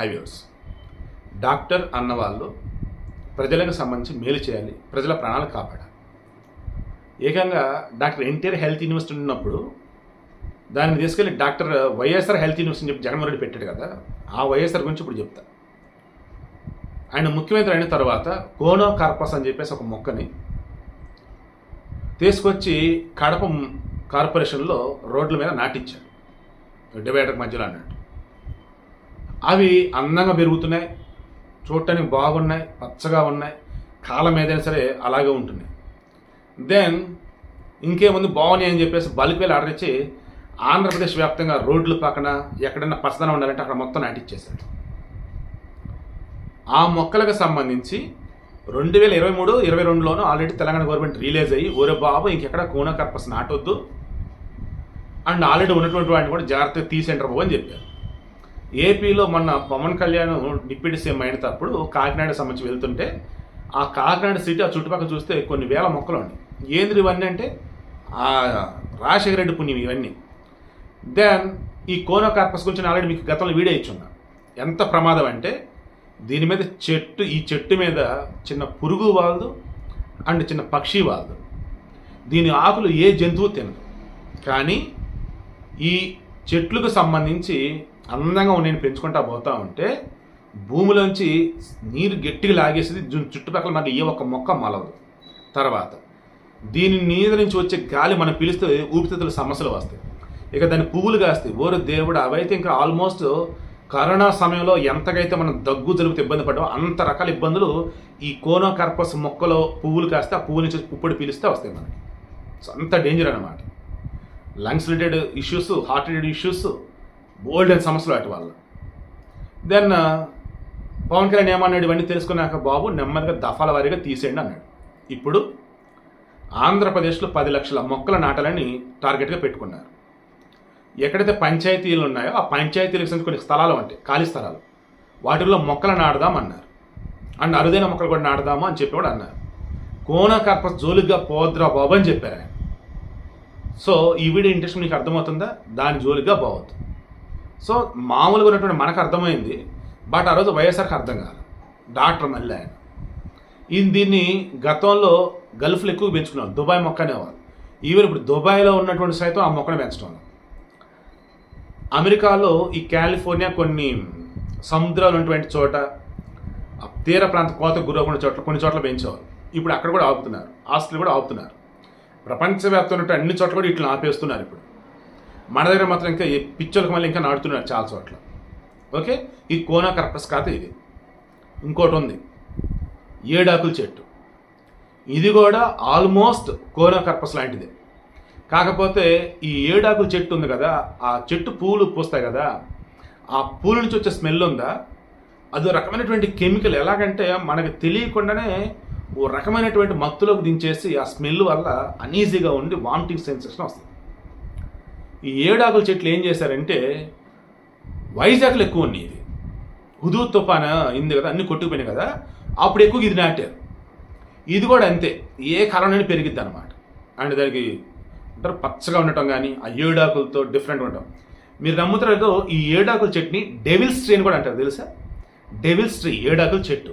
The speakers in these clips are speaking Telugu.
హైవేస్. డాక్టర్ అన్నవాళ్ళు ప్రజలకు సంబంధించి మేలు చేయాలి ప్రజల ప్రాణాలు కాపాడాలి. ఏకంగా డాక్టర్ ఎన్టీఆర్ హెల్త్ యూనివర్సిటీ ఉన్నప్పుడు దాన్ని తీసుకెళ్ళి డాక్టర్ వైఎస్ఆర్ హెల్త్ యూనివర్సిటీ అని చెప్పి జగన్మోహన్ రెడ్డి పెట్టాడు కదా ఆ వైఎస్ఆర్ గురించి ఇప్పుడు చెప్తా. ఆయన ముఖ్యమంత్రి అయిన తర్వాత కోనో కార్పస్ అని చెప్పేసి ఒక మొక్కని తీసుకొచ్చి కడప కార్పొరేషన్లో రోడ్ల మీద నాటించాడు. డివైడర్ మధ్యలో అన్నట్టు అవి అందంగా పెరుగుతున్నాయి చూడటానికి బాగున్నాయి పచ్చగా ఉన్నాయి కాలం ఏదైనా సరే అలాగే ఉంటున్నాయి దెన్ ఇంకేముంది బాగున్నాయి అని చెప్పేసి బల్క్ వేలు ఆర్డర్ ఇచ్చి ఆంధ్రప్రదేశ్ వ్యాప్తంగా రోడ్ల పక్కన ఎక్కడైనా పచ్చదనం ఉండాలంటే అక్కడ మొత్తం నాటిచ్చేశాడు ఆ మొక్కలకు సంబంధించి రెండు వేల ఇరవై మూడు ఇరవై రెండులోనూ ఆల్రెడీ తెలంగాణ గవర్నమెంట్ రిలీజ్ అయ్యి ఒరే బాబు ఇంకెక్కడ కోన కర్పస్ నాటొద్దు. అండ్ ఆల్రెడీ ఉన్నటువంటి వాటిని కూడా జాగ్రత్తగా తీసేంటారు బాబు అని చెప్పారు. ఏపీలో మొన్న పవన్ కళ్యాణ్ డిప్యూటీ సీఎం అయినప్పుడు కాకినాడ సంబంధించి వెళ్తుంటే ఆ కాకినాడ సిటీ ఆ చుట్టుపక్కల చూస్తే కొన్ని వేల మొక్కలు ఉన్నాయి. ఏంది ఇవన్నీ అంటే? ఆ రాజశేఖర రెడ్డి పుణ్యం ఇవన్నీ. దెన్ ఈ కోనో కార్పస్ గురించి ఆల్రెడీ మీకు గతంలో వీడియో ఇచ్చున్నా. ఎంత ప్రమాదం అంటే దీని మీద చెట్టు ఈ చెట్టు మీద చిన్న పురుగు వాలదు అండ్ చిన్న పక్షి వాలదు. దీని ఆకులు ఏ జంతువు తినదు. కానీ ఈ చెట్లకు సంబంధించి అందంగా నేను పెంచుకుంటా పోతా ఉంటే భూమిలోంచి నీరు గట్టిగా లాగేసేది చుట్టుపక్కల మనకి ఏ ఒక్క మొక్క మలవదు. తర్వాత దీని మీద నుంచి వచ్చే గాలి మనం పిలిస్తే ఊపిరితిత్తుల సమస్యలు వస్తాయి. ఇక దాని పువ్వులు కాస్తాయి. ఓరు దేవుడు అవైతే ఇంకా ఆల్మోస్ట్ కరోనా సమయంలో ఎంతకైతే మనం దగ్గు జలుబుతో ఇబ్బంది పడ్డామో అంత రకాల ఇబ్బందులు ఈ కోనోకార్పస్ మొక్కలో పువ్వులు కాస్తే ఆ పువ్వు నుంచి పుప్పొడి పీలిస్తే వస్తాయి మనకి. అంత డేంజర్ అనమాట lungs related issues heart related issues bold and సమస్యలు వాటి వల్ల. దెన్ uh, పవన్ కళ్యాణ్ ఏమన్నాడు? ఇవన్నీ తెలుసుకున్నాక బాబు నెమ్మదిగా దఫాల వారీగా తీసేయండి అన్నాడు. ఇప్పుడు ఆంధ్రప్రదేశ్లో పది లక్షల మొక్కలు నాటాలని టార్గెట్గా పెట్టుకున్నారు. ఎక్కడైతే పంచాయతీలు ఉన్నాయో ఆ పంచాయతీలకు సంబంధించి కొన్ని స్థలాలు ఉంటాయి ఖాళీ స్థలాలు. వాటిల్లో మొక్కలు నాటుదాం అన్నారు. అండ్ అరుదైన మొక్కలు కూడా నాటుదాము అని చెప్పి కూడా అన్నారు. కోన కార్పస్ జోలిగా పోద్రా బాబు అని చెప్పారు ఆయన. సో ఈ వీడియో ఇంట్రెస్ట్ మీకు అర్థమవుతుందా? దాని జోలిగా పోవద్దు. సో మామూలుగా ఉన్నటువంటి మనకు అర్థమైంది బట్ ఆ రోజు వైఎస్ఆర్కి అర్థం కాదు. డాక్టర్ మళ్ళీ ఆయన. ఈయన దీన్ని గతంలో గల్ఫ్లు ఎక్కువ పెంచుకున్నారు దుబాయ్ మొక్క అనేవారు. ఈవెన్ ఇప్పుడు దుబాయ్లో ఉన్నటువంటి సైతం ఆ మొక్కను పెంచడం అమెరికాలో ఈ కాలిఫోర్నియా కొన్ని సముద్రాలు ఉన్నటువంటి చోట తీర ప్రాంత కోతకు గురవకుండా చోట్ల కొన్ని చోట్ల పెంచేవారు. ఇప్పుడు అక్కడ కూడా ఆపుతున్నారు ఆస్తులు కూడా ఆపుతున్నారు. ప్రపంచవ్యాప్తంగా అన్ని చోట్ల కూడా ఇట్లా ఆపేస్తున్నారు ఇప్పుడు. మన దగ్గర మాత్రం ఇంకా ఈ పిచ్చోళ్ళకి మళ్ళీ ఇంకా నాటుతున్నారు చాలా చోట్ల. ఓకే? ఈ కోనా కర్పస్ కాత ఇది. ఇంకోటి ఉంది. ఏడాకుల చెట్టు. ఇది కూడా ఆల్మోస్ట్ కోనా కర్పస్ లాంటిదే. కాకపోతే ఈ ఏడాకుల చెట్టు ఉంది కదా ఆ చెట్టు పూలు పూస్తాయి కదా ఆ పూల నుంచి వచ్చే స్మెల్ ఉందా? అదో రకమైనటువంటి కెమికల్. ఎలాగంటే మనకు తెలియకుండానే ఓ రకమైనటువంటి మత్తులోకి దించేసి ఆ స్మెల్ వల్ల అనీజీగా ఉండి వామిటింగ్ సెన్సేషన్ వస్తుంది. ఈ ఏడాకుల చెట్లు ఏం చేశారంటే వైజాగ్లో ఎక్కువ ఉన్నాయి ఇది. హుదూ తుఫాన్ అయింది కదా అన్ని కొట్టుకుపోయినాయి కదా అప్పుడు ఎక్కువ ఇది నాటారు. ఇది కూడా అంతే ఏ కాలంలోనే పెరిగిద్ది అనమాట అండ్ దానికి అంటారు పచ్చగా ఉండటం కానీ ఆ ఏడాకులతో డిఫరెంట్ ఉండటం. మీరు నమ్ముతారో ఈ ఏడాకుల చెట్టుని డెవిల్స్ ట్రీ అని కూడా అంటారు తెలుసా? డెవిల్స్ ట్రీ ఏడాకుల చెట్టు.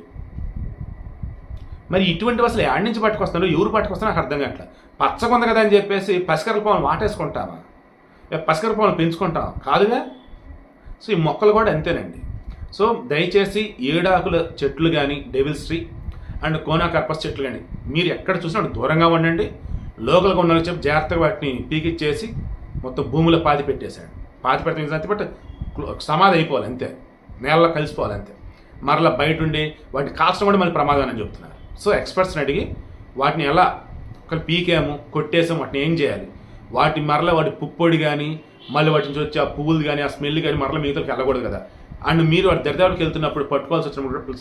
మరి ఇటువంటి అసలు యాడ్ నుంచి పట్టుకొస్తున్నారు? ఎవరు పట్టుకొస్తున్నారు? నాకు అర్థం కావట్లేదు. పచ్చగా ఉంది కదా అని చెప్పేసి పసికర పాములు వాటేసుకుంటామా పసికర పాములు పెంచుకుంటాం కాదుగా? సో ఈ మొక్కలు కూడా అంతేనండి. సో దయచేసి ఏడాకుల చెట్లు కానీ devils tree and conocarpus చెట్లు కానీ మీరు ఎక్కడ చూసినా దూరంగా ఉండండి. లోకల్గా ఉన్న చెప్పి జాగ్రత్తగా వాటిని పీకిచ్చేసి మొత్తం భూమిలో పాతి పెట్టేశాడు పాతి పెడితే అంతే బట్ సమాధి అయిపోవాలి అంతే. నేలలో కలిసిపోవాలి అంతే. మరలా బయట ఉండి వాటిని కాల్చడం కూడా మళ్ళీ ప్రమాదం అని చెప్తున్నారు. సో ఎక్స్పర్ట్స్ని అడిగి వాటిని ఎలా ఒక పీకాము కొట్టేసాము వాటిని ఏం చేయాలి? వాటి మరల వాటి పుప్పొడి కానీ మళ్ళీ వాటి నుంచి వచ్చే ఆ పువ్వులు కానీ ఆ స్మెల్ కానీ మరల మిగతాకి వెళ్ళకూడదు కదా. అండ్ మీరు వాటి దరిదాపులకు వెళ్తున్నప్పుడు పట్టుకోవాల్సి వచ్చినప్పుడు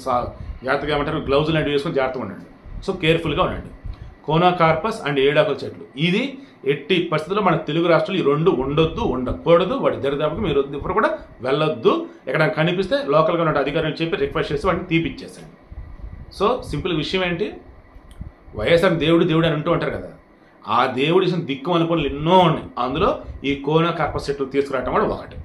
జాగ్రత్తగా ఏమంటారు? గ్లౌజులు లాంటివి వేసుకొని జాగ్రత్తగా ఉండండి. సో కేర్ఫుల్గా ఉండండి. కోనాకార్పస్ అండ్ ఏడాకుల చెట్లు. ఇది ఎట్టి పరిస్థితుల్లో మన తెలుగు రాష్ట్రాలు ఈ రెండు ఉండొద్దు ఉండకూడదు. వాటి దరిదాపుకు మీరు ఇప్పుడు కూడా వెళ్ళొద్దు. ఎక్కడ కనిపిస్తే లోకల్గా ఉన్న అధికారులు చెప్పి రిక్వెస్ట్ చేసి వాటిని తీపిచ్చేసండి సో సింపుల్ విషయం ఏంటి? వైఎస్ఆర్ దేవుడు దేవుడు అని అంటూ ఉంటారు కదా. ఆ దేవుడి దిక్కు అనుకోని ఎన్నో ఉన్నాయి. అందులో ఈ కోన కార్పస్ తీసుకురావటం కూడా ఒకటి.